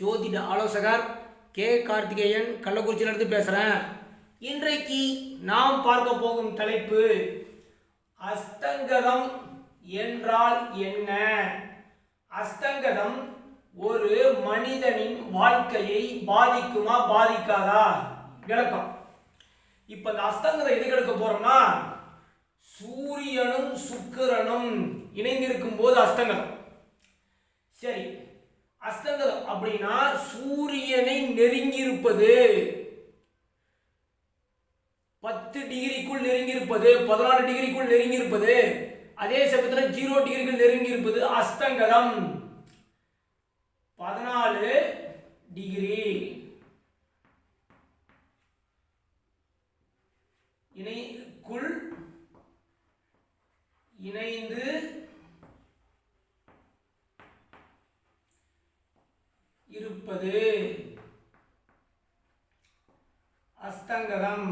ஜோதிட ஆலோசகர் கே. கார்த்திகேயன் கள்ளக்குறிச்சியிலிருந்து பேசுகிறேன் இன்றைக்கு நாம் பார்க்க போகும் தலைப்பு அஸ்தங்கதம் என்றால் என்ன? அஸ்தங்கதம் ஒரு மனிதனின் வாழ்க்கையை பாதிக்குமா பாதிக்காதா? விளக்கம். இப்போ இந்த அஸ்தங்கதம் எதுக்கு எடுக்க போகிறோம்னா சூரியனும் சுக்கிரனும் இணைந்திருக்கும் போது அஸ்தங்கதம். சரி அஸ்தங்கதம் அப்படின்னா சூரியனை நெருங்கியிருப்பது. பத்து டிகிரிக்குள் நெருங்கியிருப்பது பதினாறு டிகிரிக்குள் நெருங்கி இருப்பது அதே சமயத்தில் ஜீரோ டிகிரிக்குள் நெருங்கி இருப்பது அஸ்தங்கதம் பதினாலு டிகிரி. இணைக்குள் இணைந்து இருப்பது. அஸ்தங்கதம்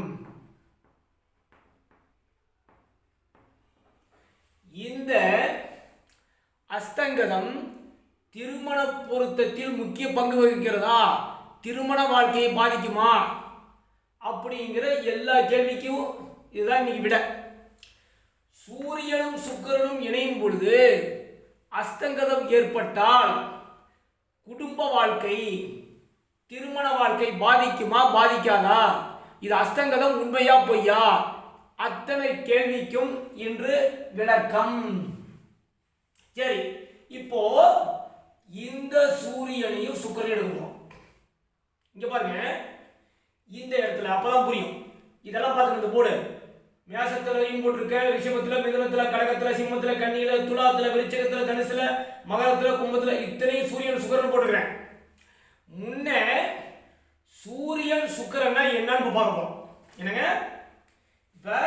இந்த அஸ்தங்கதம் திருமண பொருத்தத்தில் முக்கிய பங்கு வகிக்கிறதா? திருமண வாழ்க்கையை பாதிக்குமா? அப்படிங்கிற எல்லா கேள்விக்கும் இதுதான் இன்னைக்கு விட. சூரியனும் சுக்கிரனும் இணையும் பொழுது அஸ்தங்கதம் ஏற்பட்டால் குடும்ப வாழ்க்கை திருமண வாழ்க்கை பாதிக்குமா பாதிக்காதா? இது அஸ்தங்கதம் உண்மையா பொய்யா? அத்தனை கேள்விக்கும் இன்று விளக்கம். சரி இப்போ இந்த சூரியனையும் சுக்கரையும் எடுக்கணும். இங்க பாருங்க. இந்த இடத்துல அப்பதான் புரியும். இதெல்லாம் பாருங்க இந்த போர்டு மேசத்துலையும் போட்டிருக்க ரிஷபத்துல மிதனத்துல கடகத்துல சிம்மத்துல கண்ணியில துலாத்துல விருச்சகத்துல தனுசுல மகரத்துல கும்பத்துல இத்தனையும் சூரியன் சுக்கரன் போட்டுக்கிறேன். முன்ன சூரியன் சுக்கரன்னா என்னன்னு பார்க்க போறோம். என்னங்க? இப்ப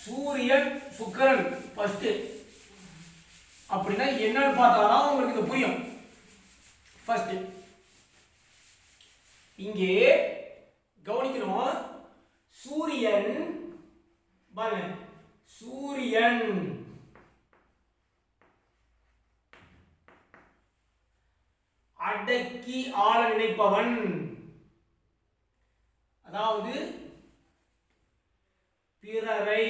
சூரியன் சுக்கரன் ஃபர்ஸ்ட் அப்படின்னா என்னன்னு பார்த்தாதான் உங்களுக்கு இது புரியும். ஃபர்ஸ்ட் இங்கே கவனிக்கணும்? சூரியன் பாருங்க. சூரியன். அடக்கி ஆள நினைப்பவன். அதாவது பிறரை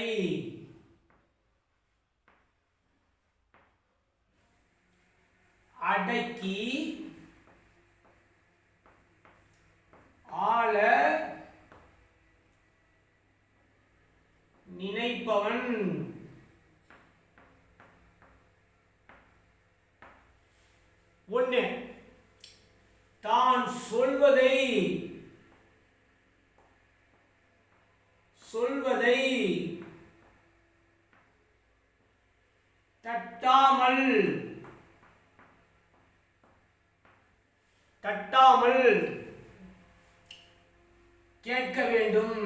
அடக்கி ஆள நினைப்பவன் ஒண்ணு தான் சொல்வதை சொல்வதை தட்டாமல் தட்டாமல் கேட்க வேண்டும்.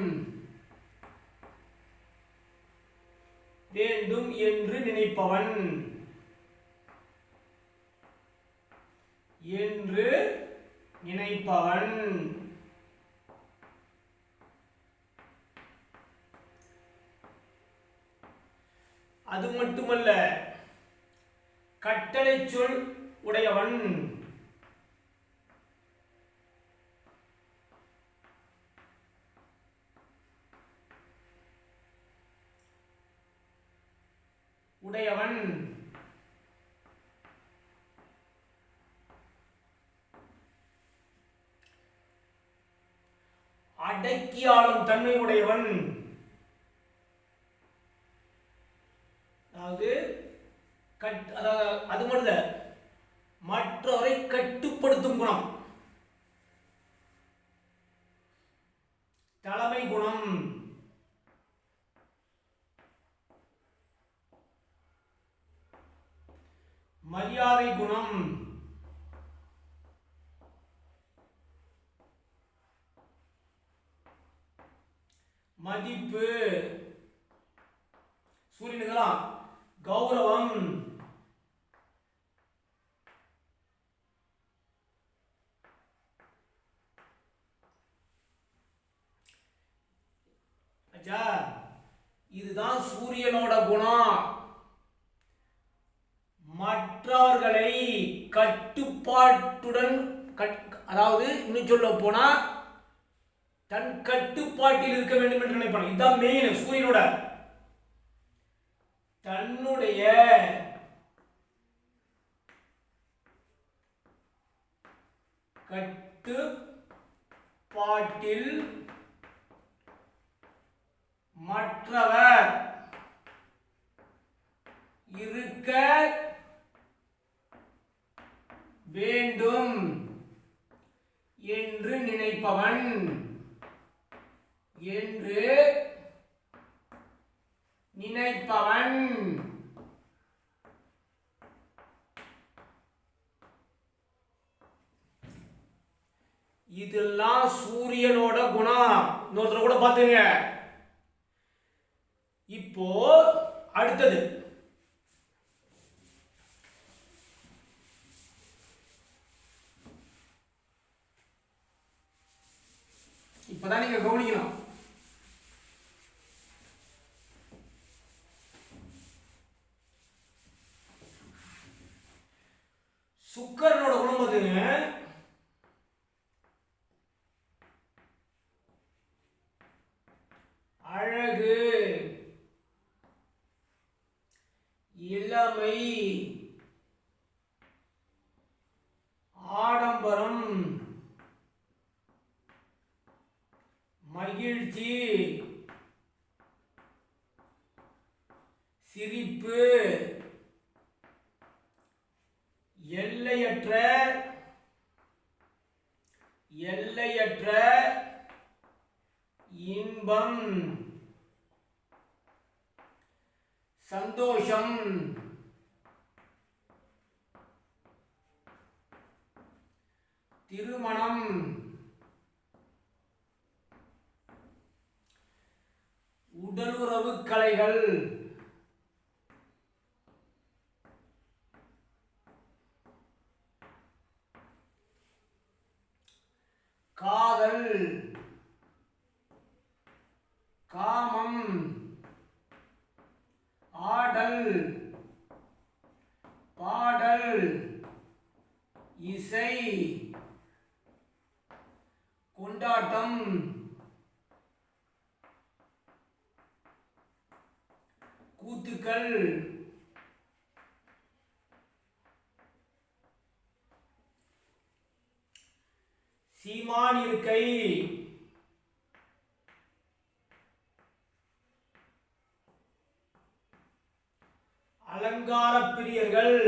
வேண்டும் என்று நினைப்பவன். என்று நினைப்பவன் அது மட்டுமல்ல கட்டளை சொல் உடையவன். உடையவன். அடக்கியாளும் தன்மை உடையவன் அதாவது கட் அது மட்டும் இல்ல மற்றவரை கட்டுப்படுத்தும் குணம். தலைமை குணம். மரியாதை குணம். மதிப்பு. சூரியனுக்கெல்லாம் கௌரவம். அச்சா இதுதான் சூரியனோட குணம். மற்றவர்களை கட்டுப்பாட்டுடன் கட்- அதாவது இன்னும் சொல்ல போனா தன் கட்டுப்பாட்டில் இருக்க வேண்டும் என்று நினைப்பான். இதுதான் மெயின் சூரியனோட. தன்னுடைய கட்டுப்பாட்டில் மற்றவர் இருக்க வேண்டும் என்று நினைப்பவன். என்று நினைப்பவன். இதெல்லாம் சூரியனோட குணம் இன்னொருத்தர் கூட பார்த்துங்க. இப்போ அடுத்தது. இப்பதான் நீங்க கவனிக்கணும். சுக்கரனோட குணம் பார்த்துங்க அழகு. இளமை. ஆடம்பரம். மகிழ்ச்சி. சிரிப்பு. எல்லையற்ற எல்லையற்ற இன்பம். சந்தோஷம். திருமணம். உடலுறவு கலைகள். காதல். காமம். ஆடல். பாடல். இசை. கொண்டாட்டம். கூத்துக்கள். சீமான் இருக்கை. அலங்கார பிரியர்கள்.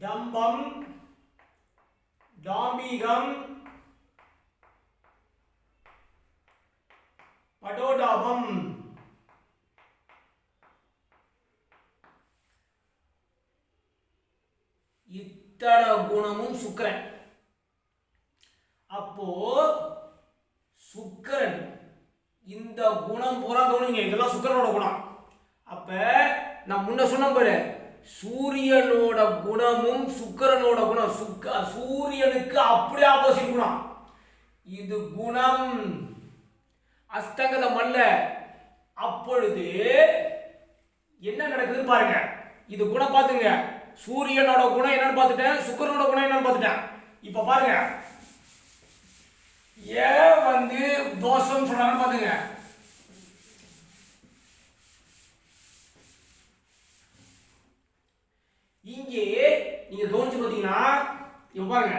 டம்பம் டாம்பீகம் படோடாபம். இத்தனை குணமும் சுக்கரன். அப்போ சுக்கரன் இந்த குணம் பூரா கவனிங்க இதெல்லாம் சுக்கரனோட குணம். அப்ப நான் முன்ன சொன்ன பாரு சூரியனோட குணமும் சுக்கரனோட குணம். சுக்க சூரியனுக்கு அப்படியே ஆப்போசிட் குணம். இது குணம் அஸ்தங்கதம் அல்ல அப்பொழுது என்ன நடக்குதுன்னு பாருங்க. இது குணம் பார்த்துங்க. சூரியனோட குணம் என்னன்னு பார்த்துட்டேன் சுக்கரனோட குணம் என்னன்னு பார்த்துட்டேன். இப்போ பாருங்க. ஏன் வந்து தோஷம் சொல்றாங்கன்னு பாத்துங்க இங்கே நீங்க கவனிச்சு பார்த்தீங்கன்னா இங்க பாருங்க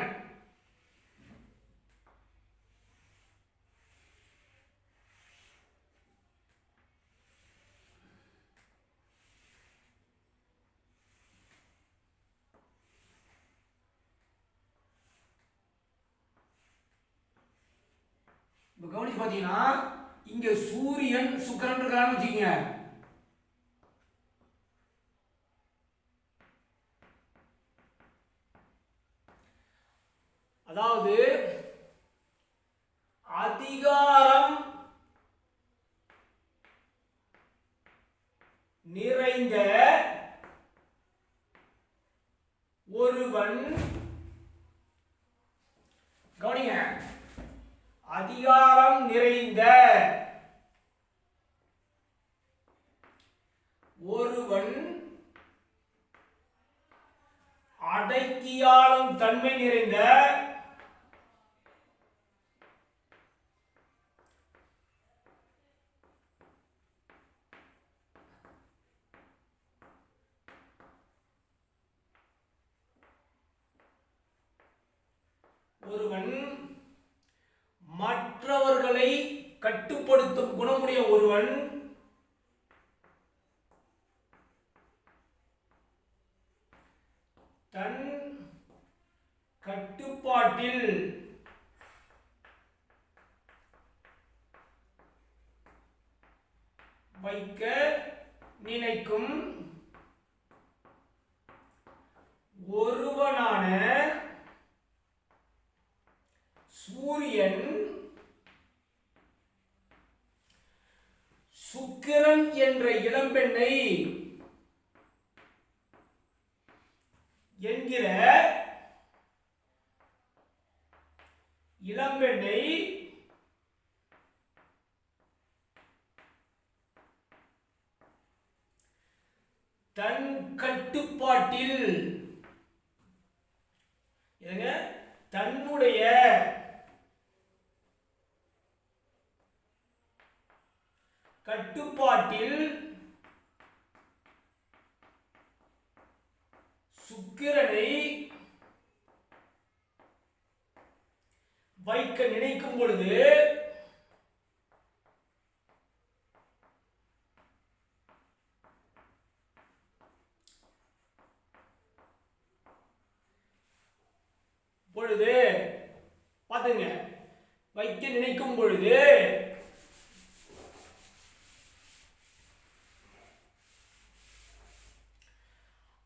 இப்போ கவனிச்சு பார்த்தீங்கன்னா இங்க சூரியன் சுக்கிரன் இருக்கான்னு வச்சுக்கோங்க. அதாவது அதிகாரம் நிறைந்த ஒருவன் கவனிங்க அதிகாரம் நிறைந்த ஒருவன் அடக்கியாளும் தன்மை நிறைந்த ஒருவன் மற்றவர்களை கட்டுப்படுத்தும் குணமுடைய ஒருவன் தன் கோட்பாட்டில் வைக்க நினைக்கும் ஒருவனான சூரியன் சுக்கிரன் என்ற இளம்பெண்ணை என்கிற இளம்பெண்ணை தன் கட்டுப்பாட்டில் என்னங்க தன்னுடைய கட்டுப்பாட்டில் சுக்கிரனை வைக்க நினைக்கும் பொழுது பொழுது பாத்துங்க வைக்க நினைக்கும் பொழுது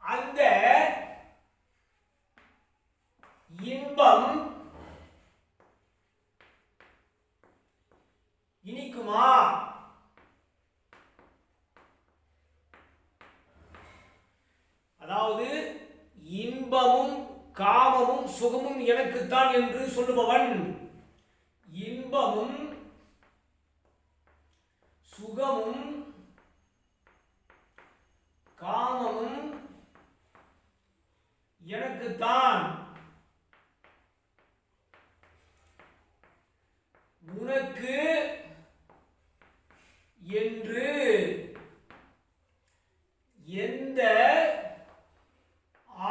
அந்த இன்பம் இனிக்குமா? அதாவது இன்பமும் காமமும் சுகமும் எனக்குத்தான் என்று சொல்லுபவன் இன்பமும் சுகமும் காமமும் எனக்குத்தான் உனக்கு என்று எந்த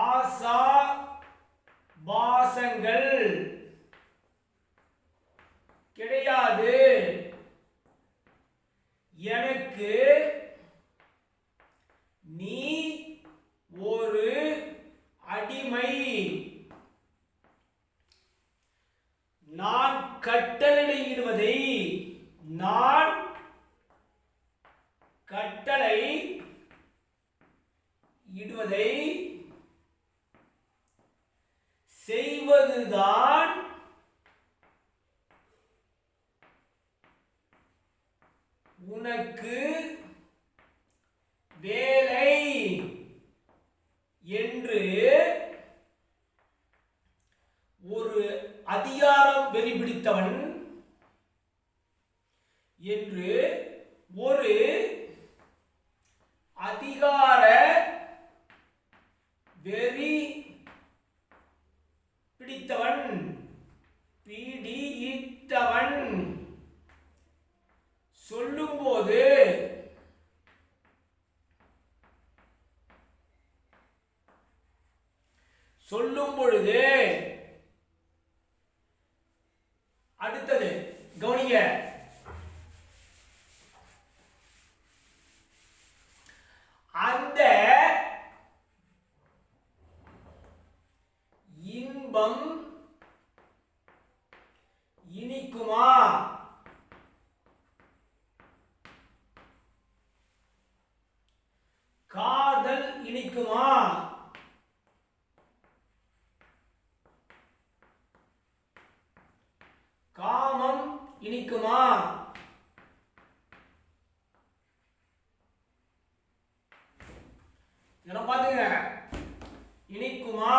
ஆசா பாசங்கள் கிடையாது எனக்கு நீ ஒரு அடிமை நான் கட்டளையிடுவதை நான் கட்டளை இடுவதை செய்வதுதான் உனக்கு வேலை என்று ஒரு அதிகாரம் வெறி பிடித்தவன் என்று ஒரு அதிகார வெறி பிடித்தவன் பிடித்தவன் சொல்லும்போது சொல்லும் பொழுது அடுத்தது கவனிங்க அந்த இன்பம் இனிக்குமா காதல் இனிக்குமா காமம் இனிக்குமா இதெல்லாம் பாத்துங்க இனிக்குமா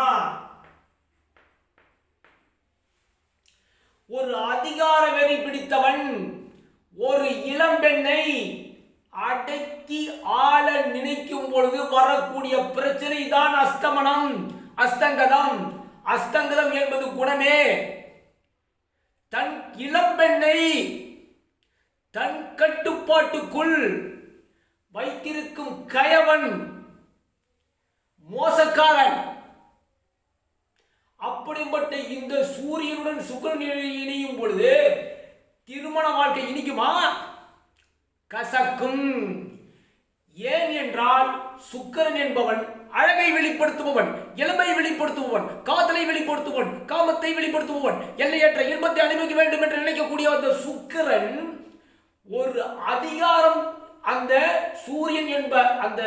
ஒரு அதிகார வெறி பிடித்தவன் ஒரு இளம்பெண்ணை அடக்கி ஆள நினைக்கும் பொழுது வரக்கூடிய பிரச்சனை தான் அஸ்தமனம் அஸ்தங்கதம். அஸ்தங்கதம் என்பது குணமே. தன் இளம்பெண்ணை தன் கட்டுப்பாட்டுக்குள் வைத்திருக்கும் கயவன் மோசக்காரன். அப்படிப்பட்ட இந்த சூரியனுடன் சுக்கரன் இணையும் பொழுது திருமண வாழ்க்கை இனிக்குமா? கசக்கும். ஏன் என்றால் சுக்கரன் என்பவன் அழகை வெளிப்படுத்துபவன் இளமை வெளிப்படுத்துபவன் காதலை வெளிப்படுத்துபவன் காமத்தை வெளிப்படுத்துபவன் எல்லையற்ற இன்பத்தை அனுபவிக்க வேண்டும் என்று நினைக்கக்கூடிய அந்த சுக்கிரன் ஒரு அதிகாரம் அந்த சூரியன் என்ப அந்த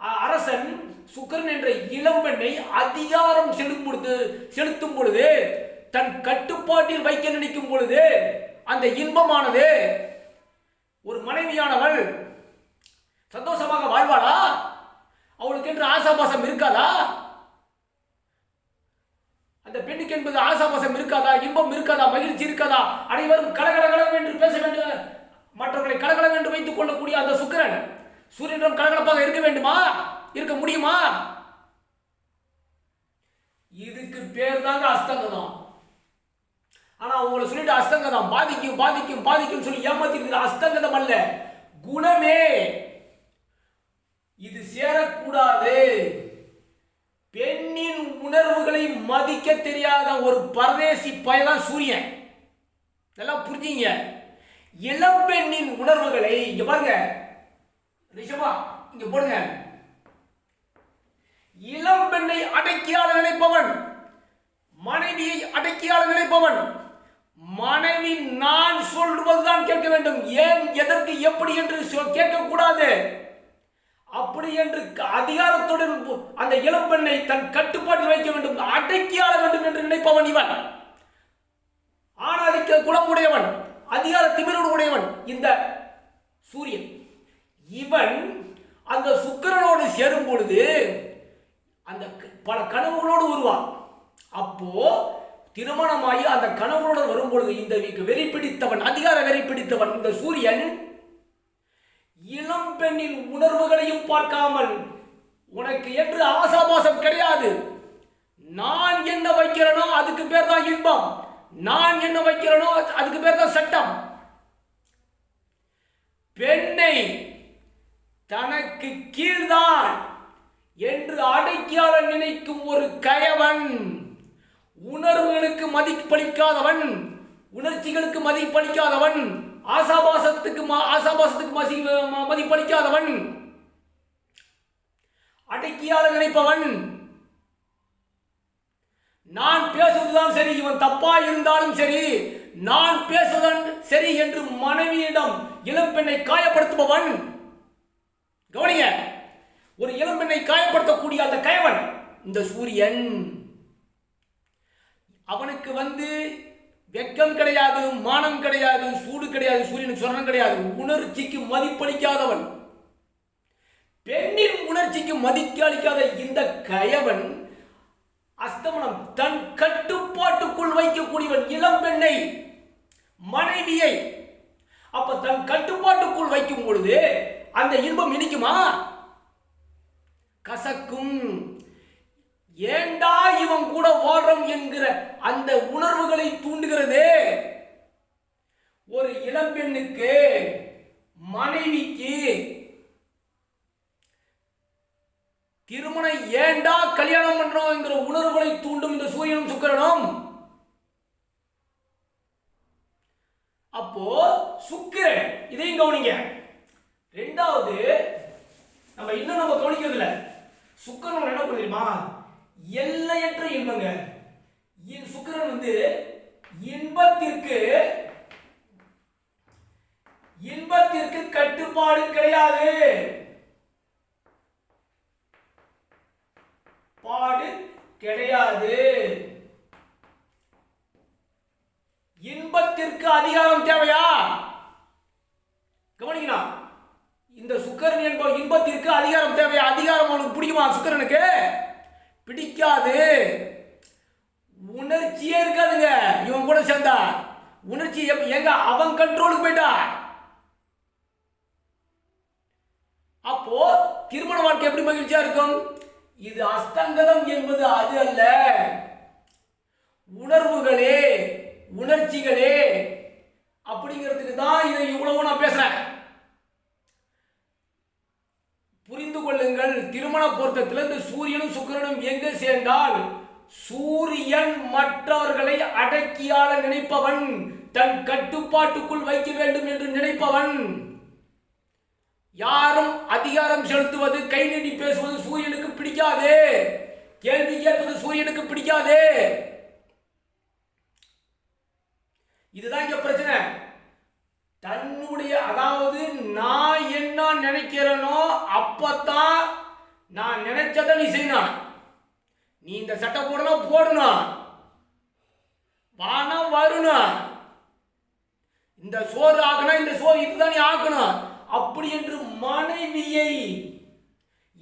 அ- அரசன் சுக்கரன் என்ற இளம்பெண்ணை அதிகாரம் செலுத்தும் பொழுது செலுத்தும் பொழுது தன் கட்டுப்பாட்டில் வைக்க நினைக்கும் பொழுது அந்த இன்பமானது ஒரு மனைவியானவள் சந்தோஷமாக வாழ்வாளா? அவளுக்கு என்று ஆசாபாசம் இருக்காதா? அந்த பெண்ணுக்கு என்பது ஆசாபாசம் இருக்காதா? இன்பம் இருக்காதா? மகிழ்ச்சி இருக்காதா? அனைவரும் கலகலகலம் என்று பேச வேண்டும் மற்றவர்களை கலகலம் என்று வைத்துக் கொள்ளக்கூடிய அந்த சுக்கிரன் சூரியனிடம் கலகலப்பாக இருக்க வேண்டுமா? இருக்க முடியுமா? இதுக்கு பேர் தாங்க அஸ்தங்கதம் ஆனா உங்களை சொல்லிட்டு அஸ்தங்கதம் பாதிக்கும் பாதிக்கும் பாதிக்கும் சொல்லி ஏமாத்திருக்கிற அஸ்தங்கதம் அல்ல. குணமே. இது சேரக்கூடாது. பெண்ணின் உணர்வுகளை மதிக்க தெரியாத ஒரு பரதேசி பயதான் சூரியன். நல்லா புரிஞ்சுங்க. இளம்பெண்ணின் உணர்வுகளை இங்க பாருங்க. ரிஷபா இங்க போடுங்க. இளம்பெண்ணை அடக்கியாள நினைப்பவன் மனைவியை அடக்கியாள நினைப்பவன். மனைவி நான் சொல்வதுதான் கேட்க வேண்டும். ஏன் எதற்கு எப்படி என்று சொ- கேட்கக்கூடாது. அப்படி என்று அதிகாரத்துடன் அந்த இளம் பெண்ணை தன் கட்டுப்பாட்டில் வைக்க வேண்டும். அடக்கியாள வேண்டும் என்று நினைப்பவன் இவன். ஆணாதிக்க குலமுடையவன் அதிகார திமிரோடு உடையவன் இந்த சூரியன். இவன் அந்த சுக்கிரனோடு சேரும் பொழுது அந்த பல கனவுகளோடு வருவான். அப்போ திருமணமாகி அந்த கனவுகளோடு வரும்பொழுது இந்த வெறி பிடித்தவன் அதிகார வெறி பிடித்தவன் இந்த சூரியன் இளம் பெண்ணின் உணர்வுகளையும் பார்க்காமல் உனக்கு என்று ஆசாபாசம் கிடையாது. நான் என்ன வைக்கிறேனோ அதுக்கு பேர் தான் இன்பம். நான் என்ன வைக்கிறேனோ அதுக்கு பேர் தான் சட்டம். பெண்ணை தனக்கு கீழ்தான் என்று அடக்கியாள நினைக்கும் ஒரு கயவன். உணர்வுகளுக்கு மதிப்பளிக்காதவன் உணர்ச்சிகளுக்கு மதிப்பளிக்காதவன் ஆசாபாசத்துக்கு ஆசாபாசத்துக்கு மசி மதிப்பளிக்காதவன் அடக்கியாள நினைப்பவன். நான் பேசுவதுதான் சரி இவன் தப்பா இருந்தாலும் சரி நான் பேசுவதன் சரி என்று மனைவியிடம் இளம்பெண்ணை காயப்படுத்துபவன். கவனிங்க. ஒரு இளம்பெண்ணை காயப்படுத்தக்கூடிய அந்த கயவன் இந்த சூரியன். அவனுக்கு வந்து வெக்கம் கிடையாது மானம் கிடையாது சூடு கிடையாது சூரியனுக்கு சொரணம் கிடையாது. உணர்ச்சிக்கு மதிப்பளிக்காதவன். பெண்ணின் உணர்ச்சிக்கு மதிக்க அளிக்காத இந்த கயவன் அஸ்தமனம் தன் கட்டுப்பாட்டுக்குள் வைக்கக்கூடியவன். இளம் பெண்ணை மனைவியை அப்ப தன் கட்டுப்பாட்டுக்குள் வைக்கும் பொழுது அந்த இன்பம் இனிக்குமா? கசக்கும். ஏண்டா இவன் கூட வாழ்றோம் என்கிற அந்த உணர்வுகளை தூண்டுகிறதே? ஒரு இளம்பெண்ணுக்கு மனைவிக்கு திருமணம் ஏண்டா கல்யாணம் பண்றோம் என்கிற உணர்வுகளை தூண்டும் இந்த சூரியனும் சுக்கரனும்? அப்போ சுக்கிரன் இதையும் கவனிங்க. ரெண்டாவது நம்ம இன்னும் நம்ம கவனிக்கிறது இல்ல சுக்கிரன் என்ன பண்ணுது தெரியுமா எல்லையற்ற இன்பங்க. சுக்கரன் சுக்கிரன் வந்து இன்பத்திற்கு இன்பத்திற்கு கட்டுப்பாடு கிடையாது. பாடு கிடையாது. இன்பத்திற்கு அதிகாரம் தேவையா? கவனிக்கணும். இந்த சுக்கரன் என்பவர் இன்பத்திற்கு அதிகாரம் தேவை அதிகாரம் அவனுக்கு பிடிக்குமா சுக்கரனுக்கு? பிடிக்காது. உணர்ச்சியே இருக்காதுங்க. இவன் கூட சேர்ந்தா. உணர்ச்சி எப்- எங்க அவன் கண்ட்ரோலுக்கு போயிட்டா? அப்போ திருமண வாழ்க்கை எப்படி மகிழ்ச்சியா இருக்கும்? இது அஸ்தங்கதம் என்பது அது அல்ல. உணர்வுகளே உணர்ச்சிகளே அப்படிங்கிறதுக்கு தான் இதை இவ்வளவு நான் பேசுறேன். புரிந்து கொள்ளுங்கள். திருமண பொருத்தத்தில் இந்த சூரியனும் சுக்கிரனும் எங்கு சேர்ந்தால் சூரியன் மற்றவர்களை அடக்கியாள நினைப்பவன் தன் கட்டுப்பாட்டுக்குள் வைக்க வேண்டும் என்று நினைப்பவன். யாரும் அதிகாரம் செலுத்துவது கை நீட்டி பேசுவது சூரியனுக்கு பிடிக்காது. கேள்வி கேட்பது சூரியனுக்கு பிடிக்காது. இதுதான் இங்க பிரச்சனை. தன்னுடைய அதாவது நான் என்ன நினைக்கிறேனோ அப்பத்தான் நான் நினைச்சதை நீ செய்யணும் நீ இந்த சட்டை போடணும் போடணும் வானம் வரணும் இந்த சோறு ஆக்கணும் இந்த சோறு இதுதான் நீ ஆக்கணும் அப்படி என்று மனைவியை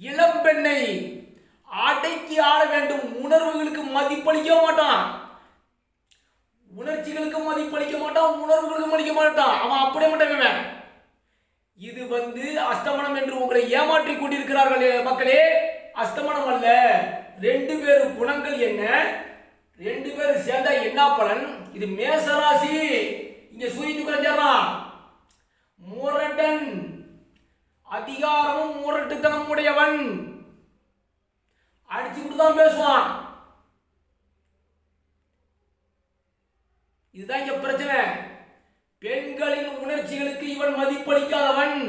இளம்பெண்ணை அடக்கி ஆள வேண்டும். உணர்வுகளுக்கு மதிப்பளிக்க மாட்டான். உணர்ச்சிகளுக்கும் மதிப்பளிக்க மாட்டான் உணர்வுகளுக்கும் அளிக்க மாட்டான். அவன் அப்படியே மட்டும் இது வந்து அஸ்தமனம் என்று உங்களை ஏமாற்றி கொண்டிருக்கிறார்கள் மக்களே. அஸ்தமனம் அல்ல ரெண்டு பேர் குணங்கள் என்ன? ரெண்டு பேரும் சேர்ந்தா என்ன பலன்? இது மேசராசி. இங்க சூரியன் குறைஞ்சாரான் முரடன். அதிகாரமும் முரட்டுத்தனம் உடையவன். அடிச்சுக்கிட்டு தான் பேசுவான். இதுதான் இங்க பிரச்சனை. பெண்களின் உணர்ச்சிகளுக்கு இவன் மதிப்பளிக்காதவன்.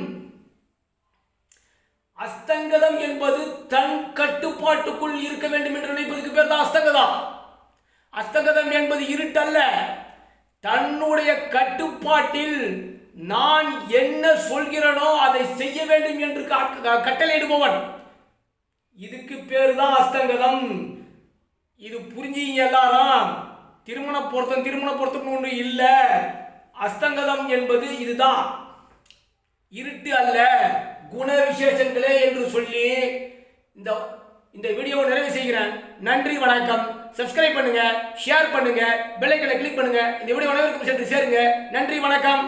அஸ்தங்கதம் என்பது தன் கட்டுப்பாட்டுக்குள் இருக்க வேண்டும் என்று நினைப்பதற்கு பேர் தான் அஸ்தங்கதம் அஸ்தங்கதம் என்பது இருட்டல்ல. தன்னுடைய கட்டுப்பாட்டில் நான் என்ன சொல்கிறேனோ அதை செய்ய வேண்டும் என்று கட்டளையிடுபவன். இதுக்கு பேர் தான் அஸ்தங்கதம். இது புரிஞ்சீங்க எல்லாரும்? திருமண பொருத்தம் திருமண பொருத்தம் ஒன்று இல்லை. அஸ்தங்கதம் என்பது இதுதான். இருட்டு அல்ல குண விசேஷங்களே என்று சொல்லி இந்த இந்த வீடியோவை நிறைவு செய்கிறேன். நன்றி வணக்கம். சப்ஸ்கிரைப் பண்ணுங்க ஷேர் பண்ணுங்க பெல்லைக்கனை கிளிக் பண்ணுங்க. இந்த வீடியோ அனைவருக்கும் சென்று சேருங்க. நன்றி வணக்கம்.